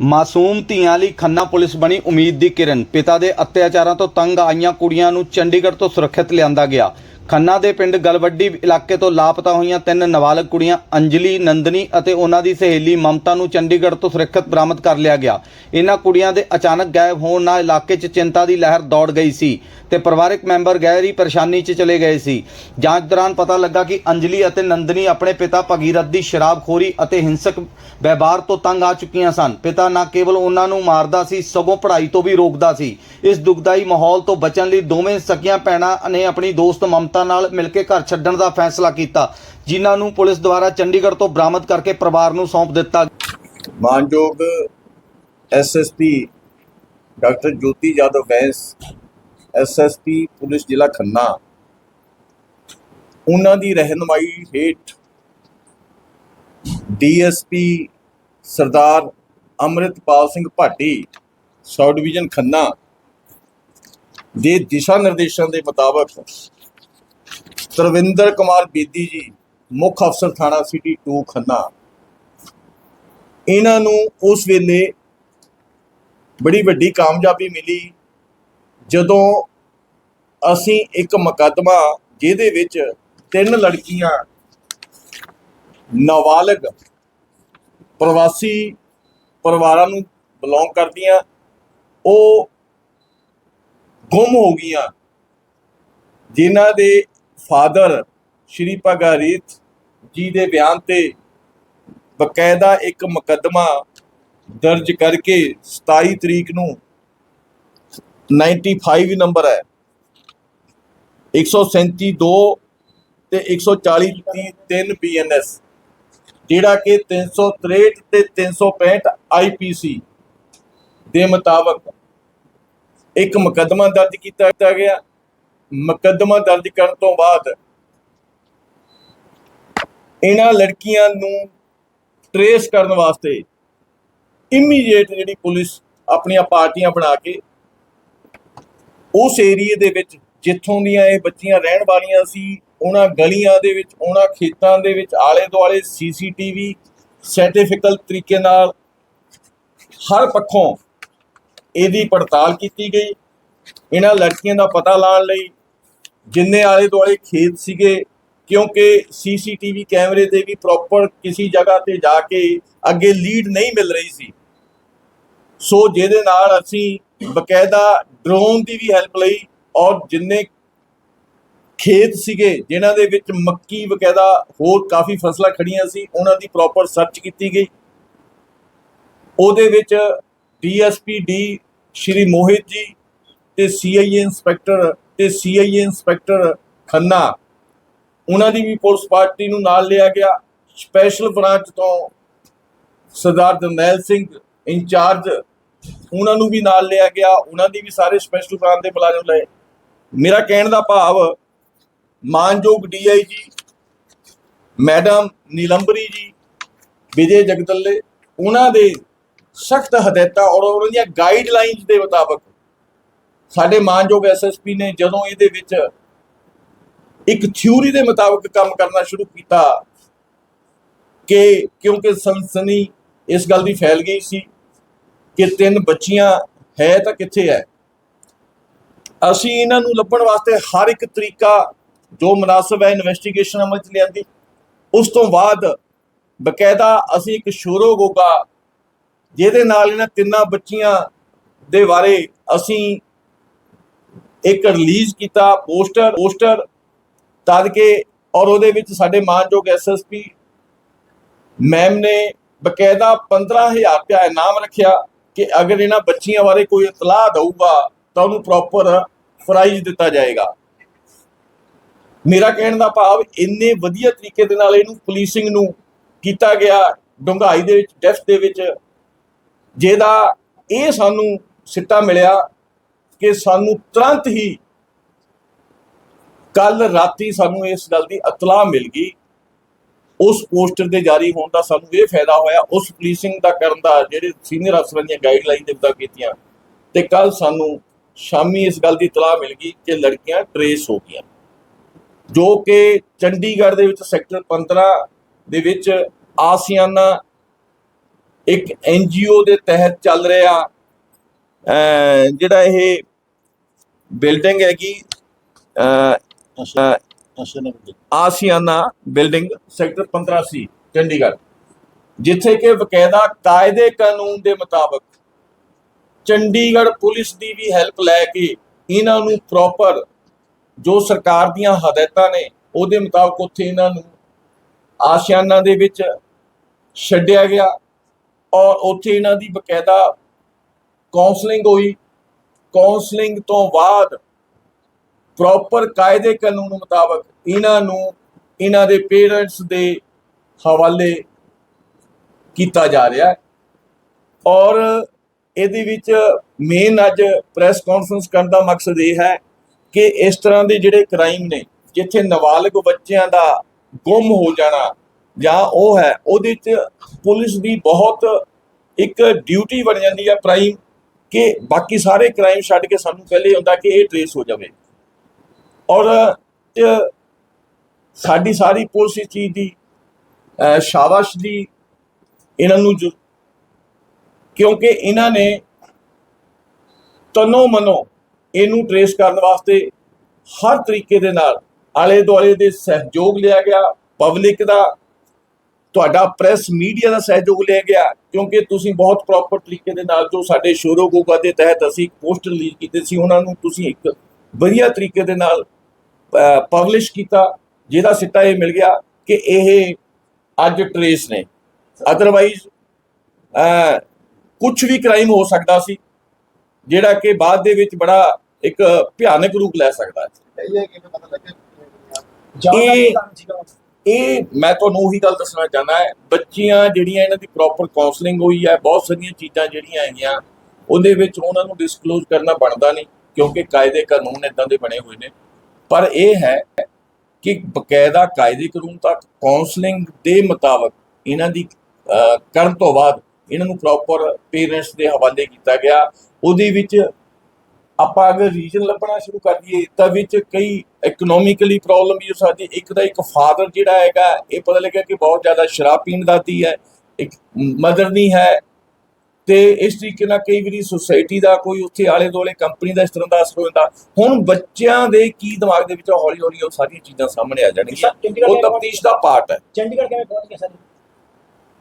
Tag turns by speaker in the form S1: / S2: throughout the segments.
S1: ਮਾਸੂਮ ਧੀਆਂ ਲਈ ਖੰਨਾ ਪੁਲਿਸ ਬਣੀ ਉਮੀਦ ਦੀ ਕਿਰਨ। ਪਿਤਾ ਦੇ ਅਤਿਆਚਾਰਾਂ ਤੋਂ ਤੰਗ ਆਈਆਂ ਕੁੜੀਆਂ ਨੂੰ ਚੰਡੀਗੜ੍ਹ ਤੋਂ ਸੁਰੱਖਿਅਤ ਲਿਆਂਦਾ ਗਿਆ। ਖੰਨਾ ਦੇ ਪਿੰਡ ਗਲਵੱਡੀ ਇਲਾਕੇ ਤੋਂ ਲਾਪਤਾ ਹੋਈਆਂ ਤਿੰਨ ਨਾਬਾਲਗ ਕੁੜੀਆਂ ਅੰਜਲੀ, ਨੰਦਨੀ ਅਤੇ ਉਹਨਾਂ ਦੀ ਸਹੇਲੀ ਮਮਤਾ ਨੂੰ ਚੰਡੀਗੜ੍ਹ ਤੋਂ ਸੁਰੱਖਿਅਤ ਬਰਾਮਦ ਕਰ ਲਿਆ ਗਿਆ। ਇਹਨਾਂ ਕੁੜੀਆਂ ਦੇ ਅਚਾਨਕ ਗਾਇਬ ਹੋਣ ਨਾਲ ਇਲਾਕੇ 'ਚ ਚਿੰਤਾ ਦੀ ਲਹਿਰ ਦੌੜ ਗਈ ਸੀ ਤੇ ਪਰਿਵਾਰਕ ਮੈਂਬਰ ਗਹਿਰੀ ਪਰੇਸ਼ਾਨੀ 'ਚ ਚਲੇ ਗਏ ਸੀ। ਜਾਂਚ ਦੌਰਾਨ ਪਤਾ ਲੱਗਾ ਕਿ ਅੰਜਲੀ ਅਤੇ ਨੰਦਨੀ ਆਪਣੇ ਪਿਤਾ ਭਗੀਰਥ ਦੀ ਸ਼ਰਾਬਖੋਰੀ ਅਤੇ ਹਿੰਸਕ ਵਿਵਹਾਰ ਤੋਂ ਤੰਗ ਆ ਚੁੱਕੀਆਂ ਸਨ। ਪਿਤਾ ਨਾ ਕੇਵਲ ਉਹਨਾਂ ਨੂੰ ਮਾਰਦਾ ਸੀ, ਸਗੋਂ ਪੜ੍ਹਾਈ ਤੋਂ ਵੀ ਰੋਕਦਾ ਸੀ। ਇਸ ਦੁਖਦਾਈ ਮਾਹੌਲ ਤੋਂ ਬਚਣ ਲਈ ਦੋਵੇਂ ਸਕੀਆਂ ਭੈਣਾਂ ਨੇ ਆਪਣੀ ਦੋਸਤ ਮਮਤਾ ਨਾਲ ਮਿਲ ਕੇ ਘਰ ਛੱਡਣ ਦਾ ਫੈਸਲਾ ਕੀਤਾ, ਜਿਨ੍ਹਾਂ ਨੂੰ ਪੁਲਿਸ ਦੁਆਰਾ ਚੰਡੀਗੜ੍ਹ ਤੋਂ ਬਰਾਮਦ ਕਰਕੇ ਪਰਿਵਾਰ ਨੂੰ ਸੌਂਪ ਦਿੱਤਾ।
S2: ਮਾਨਯੋਗ SSP doctor Jyoti Jadhav Bains SSP police ਜ਼ਿਲ੍ਹਾ ਖੰਨਾ, ਉਹਨਾਂ ਦੀ ਰਹਿਨਮਾਈ ਹੇਠ DSP Sardar Amritpal Singh Bhati, sub division Khanna ਦੇ ਦਿਸ਼ਾ ਨਿਰਦੇਸ਼ਾਂ ਦੇ ਮੁਤਾਬਕ ਤਰਵਿੰਦਰ ਕੁਮਾਰ ਬੇਦੀ ਜੀ, ਮੁੱਖ ਅਫਸਰ ਥਾਣਾ ਸਿਟੀ 2 ਖੰਨਾ। ਇਹਨਾਂ ਨੂੰ ਉਸ ਵੇਲੇ ਬੜੀ ਵੱਡੀ ਕਾਮਯਾਬੀ ਮਿਲੀ। ਜਦੋਂ ਅਸੀਂ ਇੱਕ ਮੁਕੱਦਮਾ ਜਿਹਦੇ ਵਿੱਚ ਤਿੰਨ ਲੜਕੀਆਂ, ਨਾਬਾਲਗ ਪ੍ਰਵਾਸੀ ਪਰਿਵਾਰਾਂ ਨੂੰ ਬਿਲੋਂਗ ਕਰਦੀਆਂ, ਉਹ ਗੁੰਮ ਹੋ ਗਈਆਂ। ਜਿਨ੍ਹਾਂ ਦੇ ਫਾਦਰ ਸ਼੍ਰੀ ਭਗਾਰੀਤ ਜੀ ਦੇ ਬਿਆਨ ਤੇ ਬਕਾਇਦਾ ਇੱਕ ਮੁਕੱਦਮਾ ਦਰਜ ਕਰਕੇ 27 ਤਰੀਕ ਨੂੰ 95 ਨੰਬਰ ਹੈ। 137 2 ਤੇ 140 3 ਬੀਐਨਐਸ, ਜਿਹੜਾ ਕਿ 363 ਤੇ 365 ਆਈਪੀਸੀ ਦੇ ਮੁਤਾਬਕ ਇੱਕ ਮੁਕੱਦਮਾ ਦਰਜ ਕੀਤਾ ਗਿਆ। ਮੁਕੱਦਮਾ ਦਰਜ ਕਰਨ ਤੋਂ ਬਾਅਦ ਇਹਨਾਂ ਲੜਕੀਆਂ ਨੂੰ ਟਰੇਸ ਕਰਨ ਵਾਸਤੇ ਇਮੀਡੀਏਟ ਜਿਹੜੀ ਪੁਲਿਸ ਆਪਣੀਆਂ ਪਾਰਟੀਆਂ ਬਣਾ ਕੇ ਉਸ ਏਰੀਏ ਦੇ ਵਿੱਚ ਜਿੱਥੋਂ ਦੀਆਂ ਇਹ ਬੱਚੀਆਂ ਰਹਿਣ ਵਾਲੀਆਂ ਸੀ, ਉਹਨਾਂ ਗਲੀਆਂ ਦੇ ਵਿੱਚ, ਉਹਨਾਂ ਖੇਤਾਂ ਦੇ ਵਿੱਚ ਆਲੇ ਦੁਆਲੇ ਸੀਸੀਟੀਵੀ ਸਰਟੀਫਿਕਲ ਤਰੀਕੇ ਨਾਲ ਹਰ ਪੱਖੋਂ ਇਹਦੀ ਪੜਤਾਲ ਕੀਤੀ ਗਈ। ਇਹਨਾਂ ਲੜਕੀਆਂ ਦਾ ਪਤਾ ਲਾਉਣ ਲਈ ਜਿੰਨੇ ਆਲੇ ਦੁਆਲੇ ਖੇਤ ਸੀਗੇ, ਕਿਉਂਕਿ ਸੀਸੀਟੀਵੀ ਕੈਮਰੇ ਤੇ ਵੀ ਪ੍ਰੋਪਰ ਕਿਸੇ ਜਗ੍ਹਾ ਤੇ ਜਾ ਕੇ ਅੱਗੇ ਲੀਡ ਨਹੀਂ ਮਿਲ ਰਹੀ ਸੀ। ਸੋ ਜਿਹਦੇ ਨਾਲ ਅਸੀਂ ਬਕਾਇਦਾ ਡਰੋਨ ਦੀ ਵੀ ਹੈਲਪ ਲਈ ਔਰ ਜਿੰਨੇ ਖੇਤ ਸੀਗੇ, ਜਿਨ੍ਹਾਂ ਦੇ ਵਿੱਚ ਮੱਕੀ ਬਕਾਇਦਾ ਹੋਰ ਕਾਫੀ ਫਸਲਾਂ ਖੜੀਆਂ ਸੀ, ਉਹਨਾਂ ਦੀ ਪ੍ਰੋਪਰ ਸਰਚ ਕੀਤੀ ਗਈ। ਉਹਦੇ ਵਿੱਚ ਡੀਐਸਪੀ ਡੀ ਸ਼੍ਰੀ ਮੋਹਿਤ ਜੀ ਤੇ ਸੀਆਈਏ ਇੰਸਪੈਕਟਰ ਤੇ ਸੀਆਈਏ ਇੰਸਪੈਕਟਰ ਖੰਨਾ। ਉਹਨਾਂ ਦੀ ਵੀ ਪੁਲਿਸ ਪਾਰਟੀ ਨੂੰ ਨਾਲ ਲਿਆ ਗਿਆ। ਸਪੈਸ਼ਲ ਬ੍ਰਾਂਚ ਤੋਂ ਸਰਦਾਰ ਜਰਨੈਲ ਸਿੰਘ ਇੰਚਾਰਜ ਉਹਨਾਂ ਨੂੰ ਵੀ ਨਾਲ ਲਿਆ ਗਿਆ। ਉਹਨਾਂ ਦੀ ਵੀ ਸਾਰੇ ਸਪੈਸ਼ਲ ਬ੍ਰਾਂਚ ਦੇ ਮੁਲਾਜ਼ਮ ਲਏ। ਮੇਰਾ ਕਹਿਣ ਦਾ ਭਾਵ, ਮਾਨਯੋਗ ਡੀਆਈਜੀ ਮੈਡਮ ਨੀਲੰਬਰੀ ਜੀ, ਵਿਜੇ ਜਗਦੱਲੇ, ਉਹਨਾਂ ਦੇ ਸਖਤ ਹਦਾਇਤਾਂ ਔਰ ਉਹਨਾਂ ਦੀਆਂ ਗਾਈਡਲਾਈਨਸ ਦੇ ਮੁਤਾਬਕ ਸਾਡੇ ਮਾਨਯੋਗ ਐਸਐਸਪੀ ਨੇ ਜਦੋਂ ਇਹਦੇ ਵਿੱਚ ਇੱਕ ਥਿਊਰੀ ਦੇ ਮੁਤਾਬਕ ਕੰਮ ਕਰਨਾ ਸ਼ੁਰੂ ਕੀਤਾ ਕਿ ਕਿਉਂਕਿ ਸੰਸਨੀ ਇਸ ਗੱਲ ਦੀ ਫੈਲ ਗਈ ਸੀ ਕਿ ਤਿੰਨ ਬੱਚੀਆਂ ਹੈ ਤਾਂ ਕਿੱਥੇ ਹੈ, ਅਸੀਂ ਇਹਨਾਂ ਨੂੰ ਲੱਭਣ ਵਾਸਤੇ ਹਰ ਇੱਕ ਤਰੀਕਾ ਜੋ ਮناسب ਹੈ ਇਨਵੈਸਟੀਗੇਸ਼ਨ ਅਮਲ ਚ ਲਿਆਂਦੀ, ਉਸ ਤੋਂ ਬਾਅਦ ਬਕਾਇਦਾ ਅਸੀਂ ਇੱਕ ਸ਼ੋਰੋ ਗੋਗਾ ਜਿਹਦੇ ਨਾਲ ਇਹਨਾਂ ਤਿੰਨਾਂ ਬੱਚੀਆਂ ਦੇ ਬਾਰੇ ਅਸੀਂ ਇੱਕ ਰਿਲੀਜ਼ ਕੀਤਾ, ਪੋਸਟਰ ਪੋਸਟਰ ਤਦ ਕੇ ਔਰ ਉਹਦੇ ਵਿੱਚ ਸਾਡੇ ਮਾਨਯੋਗ ਐਸਐਸਪੀ ਮੈਮ ਨੇ ਬਕਾਇਦਾ 15000 ਰੁਪਇਆ ਇਨਾਮ ਰੱਖਿਆ ਕਿ ਅਗਰ ਇਹਨਾਂ ਬੱਚੀਆਂ ਬਾਰੇ ਕੋਈ ਇਤਲਾਹ ਦਊਗਾ ਤਾਂ ਉਹਨੂੰ ਪ੍ਰੋਪਰ ਪ੍ਰਾਈਜ਼ ਦਿੱਤਾ ਜਾਏਗਾ। ਮੇਰਾ ਕਹਿਣ ਦਾ ਭਾਵ ਇੰਨੇ ਵਧੀਆ ਤਰੀਕੇ ਦੇ ਨਾਲ ਇਹਨੂੰ ਪੁਲਿਸਿੰਗ ਨੂੰ ਕੀਤਾ ਗਿਆ ਡੁੰਗਾਈ ਦੇ ਵਿੱਚ ਡੈਫ ਦੇ ਵਿੱਚ, ਜਿਹਦਾ ਇਹ ਸਾਨੂੰ ਸਿੱਟਾ ਮਿਲਿਆ ਕਿ ਸਾਨੂੰ ਤੁਰੰਤ ਹੀ ਕੱਲ ਰਾਤੀ ਸਾਨੂੰ ਇਸ ਗੱਲ ਦੀ ਇਤਲਾਹ ਮਿਲ ਗਈ। ਉਸ ਪੋਸਟਰ ਦੇ ਜਾਰੀ ਹੋਣ ਦਾ ਸਾਨੂੰ ਇਹ ਫਾਇਦਾ ਹੋਇਆ, ਉਸ ਪੁਲਿਸਿੰਗ ਦਾ ਕਰਨ ਦਾ, ਜਿਹੜੇ ਸੀਨੀਅਰ ਅਫਸਰਾਂ ਦੀਆਂ ਗਾਈਡਲਾਈਨ ਦੇ ਮੁਤਾਬਕ ਕੀਤੀਆਂ ਤੇ ਕੱਲ ਸਾਨੂੰ ਸ਼ਾਮੀ ਇਸ ਗੱਲ ਦੀ ਇਤਲਾਹ ਮਿਲ ਗਈ ਕਿ ਲੜਕੀਆਂ ਟਰੇਸ ਹੋ ਗਈਆਂ। ਜੋ ਕਿ ਚੰਡੀਗੜ੍ਹ ਦੇ ਵਿੱਚ ਸੈਕਟਰ 15 ਦੇ ਵਿੱਚ ਆਸੀਆਨਾ ਇੱਕ ਐਨਜੀਓ ਦੇ ਤਹਿਤ ਚੱਲ ਰਿਹਾ ਜਿਹੜਾ ਇਹ ਬਿਲਡਿੰਗ ਹੈਗੀ ਅਹ, ਅਹ, ਆਸੀਆਨਾ ਬਿਲਡਿੰਗ ਸੈਕਟਰ 15 ਸੀ ਚੰਡੀਗੜ੍ਹ। ਜਿੱਥੇ ਕਿ ਬਕਾਇਦਾ ਕਾਇਦੇ ਕਾਨੂੰਨ ਦੇ ਮੁਤਾਬਕ ਚੰਡੀਗੜ੍ਹ ਪੁਲਿਸ ਦੀ ਵੀ ਹੈਲਪ ਲੈ ਕੇ ਇਹਨਾਂ ਨੂੰ ਪ੍ਰੋਪਰ ਜੋ ਸਰਕਾਰ ਦੀਆਂ ਹਦਾਇਤਾਂ ਨੇ ਉਹਦੇ ਮੁਤਾਬਕ ਉੱਥੇ ਇਹਨਾਂ ਨੂੰ ਆਸ਼ਿਆਨਾ ਦੇ ਵਿੱਚ ਛੱਡਿਆ ਗਿਆ ਔਰ ਉੱਥੇ ਇਹਨਾਂ ਦੀ ਬਕਾਇਦਾ ਕਾਉਂਸਲਿੰਗ ਹੋਈ। ਕਾਉਂਸਲਿੰਗ ਤੋਂ ਬਾਅਦ ਪ੍ਰੋਪਰ ਕਾਇਦੇ ਕਾਨੂੰਨ ਮੁਤਾਬਕ ਇਹਨਾਂ ਨੂੰ, ਇਹਨਾਂ ਦੇ ਪੇਰੈਂਟਸ ਦੇ ਹਵਾਲੇ ਕੀਤਾ ਜਾ ਰਿਹਾ ਹੈ। ਔਰ ਇਹਦੇ ਵਿੱਚ ਮੇਨ ਅੱਜ ਪ੍ਰੈਸ ਕਾਨਫਰੰਸ ਕਰਨ ਦਾ ਮਕਸਦ ਇਹ ਹੈ ਕਿ ਇਸ ਤਰ੍ਹਾਂ ਦੇ ਜਿਹੜੇ ਕ੍ਰਾਈਮ ਨੇ, ਜਿੱਥੇ ਨਾਬਾਲਗ ਬੱਚਿਆਂ ਦਾ ਗੁੰਮ ਹੋ ਜਾਣਾ ਜਾਂ ਉਹ ਹੈ, ਉਹਦੇ 'ਚ ਪੁਲਿਸ ਦੀ ਬਹੁਤ ਇੱਕ ਡਿਊਟੀ ਬਣ ਜਾਂਦੀ ਹੈ ਪ੍ਰਾਈਮ ਕਿ ਬਾਕੀ ਸਾਰੇ ਕ੍ਰਾਈਮ ਛੱਡ ਕੇ ਸਾਨੂੰ ਪਹਿਲੇ ਹੁੰਦਾ ਕਿ ਇਹ ਟ੍ਰੇਸ ਹੋ ਜਾਵੇ। ਔਰ ਸਾਡੀ ਸਾਰੀ ਪੁਲਿਸ ਇਸ ਚੀਜ਼ ਦੀ ਸ਼ਾਬਾਸ਼ ਦੀ ਇਹਨਾਂ ਨੂੰ ਜੋ- ਕਿਉਂਕਿ ਇਹਨਾਂ ਨੇ ਤਨੋ ਮਨੋ ਇਹਨੂੰ ਟ੍ਰੇਸ ਕਰਨ ਵਾਸਤੇ ਹਰ ਤਰੀਕੇ ਦੇ ਨਾਲ ਆਲੇ ਦੁਆਲੇ ਦੇ ਸਹਿਯੋਗ ਲਿਆ ਗਿਆ ਪਬਲਿਕ ਦਾ ਤੁਹਾਡਾ ਪ੍ਰੈਸ ਮੀਡੀਆ ਦਾ ਸਹਿਯੋਗ ਲਿਆ ਗਿਆ ਕਿਉਂਕਿ ਤੁਸੀਂ ਬਹੁਤ ਪ੍ਰੋਪਰ ਤਰੀਕੇ ਦੇ ਨਾਲ ਜੋ ਸਾਡੇ ਸ਼ੋਰੋਗੋਗਾ ਦੇ ਤਹਿਤ ਅਸੀਂ ਪੋਸਟ ਰਿਲੀਜ਼ ਕੀਤੇ ਸੀ ਉਹਨਾਂ ਨੂੰ ਤੁਸੀਂ ਇੱਕ ਵਧੀਆ ਤਰੀਕੇ ਦੇ ਨਾਲ ਪਬਲਿਸ਼ ਕੀਤਾ ਜਿਹਦਾ ਸਿੱਟਾ ਇਹ ਮਿਲ ਗਿਆ ਕਿ ਇਹ ਅੱਜ ਟ੍ਰੇਸ ਨੇ। ਅਦਰਵਾਈਜ਼ ਕੁਝ ਵੀ ਕ੍ਰਾਈਮ ਹੋ ਸਕਦਾ ਸੀ ਜਿਹੜਾ ਕਿ ਬਾਅਦ ਦੇ ਵਿੱਚ ਬੜਾ ਇੱਕ ਭਿਆਨਕ ਰੂਪ ਲੈ ਸਕਦਾ ਹੈ ਇਹ ਇਹ ਮੈਂ ਤੁਹਾਨੂੰ ਉਹੀ ਗੱਲ ਦੱਸਣਾ ਚਾਹੁੰਦਾ ਹੈ, ਬੱਚੀਆਂ ਜਿਹੜੀਆਂ ਇਹਨਾਂ ਦੀ ਪ੍ਰੋਪਰ ਕਾਉਂਸਲਿੰਗ ਹੋਈ ਹੈ, ਬਹੁਤ ਸਾਰੀਆਂ ਚੀਜ਼ਾਂ ਜਿਹੜੀਆਂ ਹੈਗੀਆਂ, ਉਹਦੇ ਵਿੱਚ ਉਹਨਾਂ ਨੂੰ ਡਿਸਕਲੋਜ਼ ਕਰਨਾ ਬਣਦਾ ਨਹੀਂ, ਕਿਉਂਕਿ ਕਾਇਦੇ ਕਾਨੂੰਨ ਇਦਾਂ ਦੇ ਬਣੇ ਹੋਏ ਨੇ। ਪਰ ਇਹ ਹੈ ਕਿ ਬਕਾਇਦਾ ਕਾਇਦੇ ਕਾਨੂੰਨ ਤੱਕ ਕਾਉਂਸਲਿੰਗ ਦੇ ਮੁਤਾਬਕ ਇਹਨਾਂ ਦੀ ਕਰਨ ਤੋਂ ਬਾਅਦ ਇਹਨਾਂ ਨੂੰ ਪ੍ਰੋਪਰ ਪੇਰੈਂਟਸ ਦੇ ਹਵਾਲੇ ਕੀਤਾ ਗਿਆ। ਉਹਦੇ ਵਿੱਚ ਆਪਾਂ ਅਗਰ ਰੀਜਨ ਲੱਭਣਾ ਸ਼ੁਰੂ ਕਰ ਦਈਏ ਤਾਂ ਵਿੱਚ ਕਈ ਇਕਨੋਮਿਕਲੀ ਪ੍ਰੋਬਲਮ ਵੀ ਹੋ ਸਕਦੀ ਇੱਕ ਤਾਂ ਇੱਕ ਫਾਦਰ ਜਿਹੜਾ ਹੈਗਾ ਇਹ ਪਤਾ ਲੱਗਿਆ ਕਿ ਬਹੁਤ ਜ਼ਿਆਦਾ ਸ਼ਰਾਬ ਪੀਣ ਦਾ ਆਦੀ ਹੈ। ਇੱਕ ਮਦਰ ਨਹੀਂ ਹੈ। ਤੇ ਇਸ ਤਰੀਕੇ ਨਾਲ ਕਈ ਵਾਰੀ ਸੁਸਾਇਟੀ ਦਾ ਕੋਈ ਉੱਥੇ ਆਲੇ ਦੁਆਲੇ ਕੰਪਨੀ ਦਾ ਇਸ ਤਰ੍ਹਾਂ ਦਾ ਅਸਰ ਹੋ ਜਾਂਦਾ। ਹੁਣ ਬੱਚਿਆਂ ਦੇ ਕੀ ਦਿਮਾਗ ਦੇ ਵਿੱਚ ਹੌਲੀ ਹੌਲੀ ਉਹ ਸਾਰੀਆਂ ਚੀਜ਼ਾਂ ਸਾਹਮਣੇ ਆ ਜਾਣਗੀਆਂ। ਉਹ ਤਫਤੀਸ਼ ਦਾ ਪਾਰਟ ਹੈ।
S3: ਚੰਡੀਗੜ੍ਹ ਕਿਵੇਂ ਪਹੁੰਚ ਗਏ ਸਰ?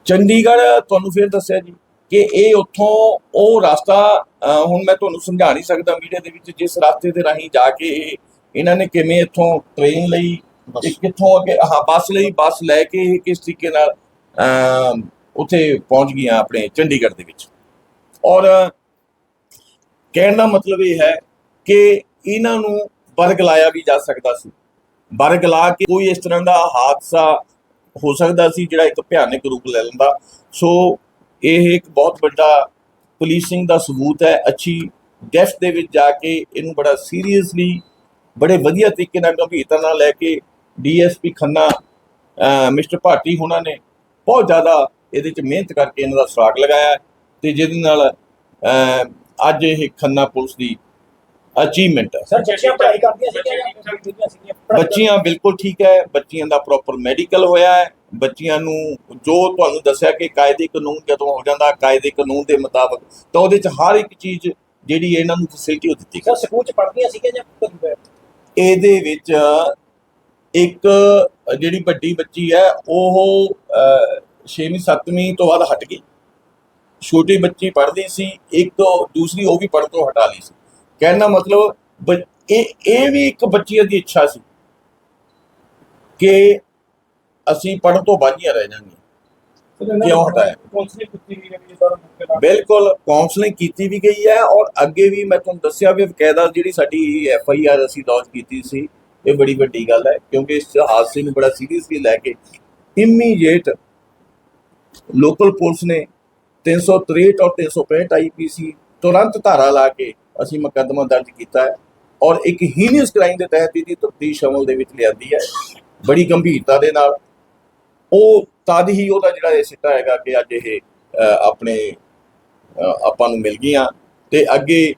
S2: ਚੰਡੀਗੜ੍ਹ ਤੁਹਾਨੂੰ ਫਿਰ ਦੱਸਿਆ ਜੀ। ਕਿ ਇਹ ਉੱਥੋਂ ਉਹ ਰਸਤਾ ਹੁਣ ਮੈਂ ਤੁਹਾਨੂੰ ਸਮਝਾ ਨਹੀਂ ਸਕਦਾ ਮੀਡੀਆ ਦੇ ਵਿੱਚ ਜਿਸ ਰਸਤੇ ਦੇ ਰਾਹੀਂ ਜਾ ਕੇ ਇਹ- ਇਹਨਾਂ ਨੇ ਕਿਵੇਂ ਇੱਥੋਂ ਟ੍ਰੇਨ ਲਈ ਤੇ ਕਿੱਥੋਂ ਅੱਗੇ ਹਾਂ ਬੱਸ ਲਈ ਬੱਸ ਲੈ ਕੇ ਇਹ ਕਿਸ ਤਰੀਕੇ ਨਾਲ ਉੱਥੇ ਪਹੁੰਚ ਗਈਆਂ ਆਪਣੇ ਚੰਡੀਗੜ੍ਹ ਦੇ ਵਿੱਚ। ਔਰ ਕਹਿਣ ਦਾ ਮਤਲਬ ਇਹ ਹੈ ਕਿ ਇਹਨਾਂ ਨੂੰ ਬਰਗਲਾਇਆ ਵੀ ਜਾ ਸਕਦਾ ਸੀ। ਬਰਗਲਾ ਕੇ ਕੋਈ ਇਸ ਤਰ੍ਹਾਂ ਦਾ ਹਾਦਸਾ ਹੋ ਸਕਦਾ ਸੀ ਜਿਹੜਾ ਇੱਕ ਭਿਆਨਕ ਰੂਪ ਲੈ ਲੈਂਦਾ। ਸੋ ਇਹ ਇੱਕ ਬਹੁਤ ਵੱਡਾ ਪੁਲਿਸਿੰਗ ਦਾ ਸਬੂਤ ਹੈ। ਅੱਛੀ ਡੈਫਥ ਦੇ ਵਿੱਚ ਜਾ ਕੇ ਇਹਨੂੰ ਬੜਾ ਸੀਰੀਅਸਲੀ ਬੜੇ ਵਧੀਆ ਤਰੀਕੇ ਨਾਲ ਗੰਭੀਰਤਾ ਨਾਲ ਲੈ ਕੇ ਡੀਐਸਪੀ ਖੰਨਾ ਮਿਸਟਰ ਭਾਟੀ ਹੁਣਾਂ ਨੇ ਬਹੁਤ ਜ਼ਿਆਦਾ ਇਹਦੇ ਚ ਮਿਹਨਤ ਕਰਕੇ ਇਹਨਾਂ ਦਾ ਸੁਰਾਗ ਲਗਾਇਆ ਹੈ ਤੇ ਜਿਹਦੇ ਨਾਲ ਅੱਜ ਇਹ ਖੰਨਾ ਪੁਲਿਸ ਦੀ ਅਚੀਵਮੈਂਟ ਹੈ।
S3: ਸਰ ਬੱਚੀਆਂ ਪੜ੍ਹਾਈ ਕਰਦੀਆਂ ਸੀਗੀਆਂ
S2: ਬੱਚੀਆਂ ਬਿਲਕੁਲ ਠੀਕ ਹੈ ਬੱਚੀਆਂ ਦਾ ਪ੍ਰੋਪਰ ਮੈਡੀਕਲ ਹੋਇਆ ਹੈ। ਬੱਚੀਆਂ ਨੂੰ ਜੋ ਤੁਹਾਨੂੰ ਦੱਸਿਆ ਕਿ ਕਾਇਦੇ ਕਾਨੂੰਨ ਜਦੋਂ ਹੋ ਜਾਂਦਾ ਕਾਇਦੇ ਕਾਨੂੰਨ ਦੇ ਮੁਤਾਬਕ ਤਾਂ ਉਹਦੇ ਚ ਹਰ ਇੱਕ ਚੀਜ਼ ਜਿਹੜੀ ਇਹਨਾਂ ਨੂੰ ਫੈਸਿਲਿਟੀ ਉਹ ਦਿੱਤੀ
S3: ਸਰ ਸਕੂਲ ਚ ਪੜ੍ਹਦੀਆਂ ਸੀਗੀਆਂ ਜਾਂ
S2: ਇਹਦੇ ਵਿੱਚ ਇੱਕ ਜਿਹੜੀ ਵੱਡੀ ਬੱਚੀ ਹੈ ਉਹ 6ਵੀਂ 7ਵੀਂ ਤੋਂ ਬਾਅਦ ਹਟ ਗਈ। ਛੋਟੀ ਬੱਚੀ ਪੜ੍ਹਦੀ ਸੀ ਇੱਕ ਦੂਸਰੀ ਉਹ ਵੀ ਪੜ੍ਹਨ ਤੋਂ ਹਟਾ ਲਈ ਸੀ। ਕਹਿਣ ਦਾ ਮਤਲਬ ਇਹ ਇਹ ਵੀ ਇੱਕ ਬੱਚੀ ਦੀ ਇੱਛਾ ਸੀ ਕਿ ਅਸੀਂ ਪੜ੍ਹਨ ਤੋਂ ਬਾਝੀਆਂ ਰਹਿ ਜਾਾਂਗੇ ਕਿਉਂ ਹਟਾਇਆ? ਬਿਲਕੁਲ ਕਾਉਂਸਲਿੰਗ ਕੀਤੀ ਵੀ ਗਈ ਹੈ ਔਰ ਅੱਗੇ ਵੀ ਮੈਂ ਤੁਹਾਨੂੰ ਦੱਸਿਆ ਵੀ ਬਕਾਇਦਾ ਜਿਹੜੀ ਸਾਡੀ ਐਫ ਆਈ ਆਰ ਅਸੀਂ ਲੌਂਚ ਕੀਤੀ ਸੀ ਇਹ ਬੜੀ ਵੱਡੀ ਗੱਲ ਹੈ ਕਿਉਂਕਿ ਇਸ ਹਾਦਸੇ ਨੂੰ ਬੜਾ ਸੀਰੀਅਸਲੀ ਲੈ ਕੇ ਇਮੀਡੀਏਟ ਲੋਕਲ ਪੁਲਿਸ ਨੇ 363 ਔਰ 365 ਆਈਪੀਸੀ ਤੁਰੰਤ ਧਾਰਾ ਲਾ ਕੇ ਅਸੀਂ ਮੁਕੱਦਮਾ ਦਰਜ ਕੀਤਾ ਹੈ ਔਰ ਇੱਕ ਹੀਨੀਅਸ ਕ੍ਰਾਈਮ ਦੇ ਤਹਿਤ ਇਹਦੀ ਤਫਤੀਸ਼ ਅਮਲ ਦੇ ਵਿੱਚ ਲਿਆਂਦੀ ਹੈ। ਬੜੀ ਗੰਭੀਰਤਾ ਦੇ ਨਾਲ ਉਹ ਤਦ ਹੀ ਉਹਦਾ ਜਿਹੜਾ ਇਹ ਸਿੱਟਾ ਹੈਗਾ ਕਿ ਅੱਜ ਇਹ ਆਪਣੇ ਆਪਾਂ ਨੂੰ ਮਿਲ ਗਈਆਂ ਤੇ ਅੱਗੇ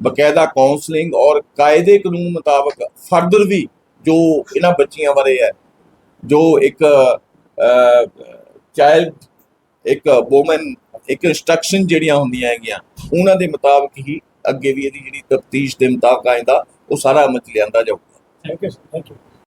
S2: ਬਕਾਇਦਾ ਕਾਉਂਸਲਿੰਗ ਔਰ ਕਾਇਦੇ ਕਾਨੂੰਨ ਮੁਤਾਬਕ ਫਰਦਰ ਵੀ ਜੋ ਇਹਨਾਂ ਬੱਚੀਆਂ ਬਾਰੇ ਹੈ, ਜੋ ਇੱਕ ਚਾਈਲਡ ਇੱਕ ਔਮਨ ਇੱਕ ਇਨਸਟਰਕਸ਼ਨ ਜਿਹੜੀਆਂ ਹੁੰਦੀਆਂ ਹੈਗੀਆਂ, ਉਹਨਾਂ ਦੇ ਮੁਤਾਬਕ ਹੀ ਅੱਗੇ ਵੀ ਇਹਦੀ ਜਿਹੜੀ ਤਫਤੀਸ਼ ਦੇ ਮੁਤਾਬਕ ਆਇੰਦਾ ਉਹ ਸਾਰਾ ਅਮਲ ਚ ਲਿਆਂਦਾ ਜਾਊਗਾ।
S3: Thank you thank you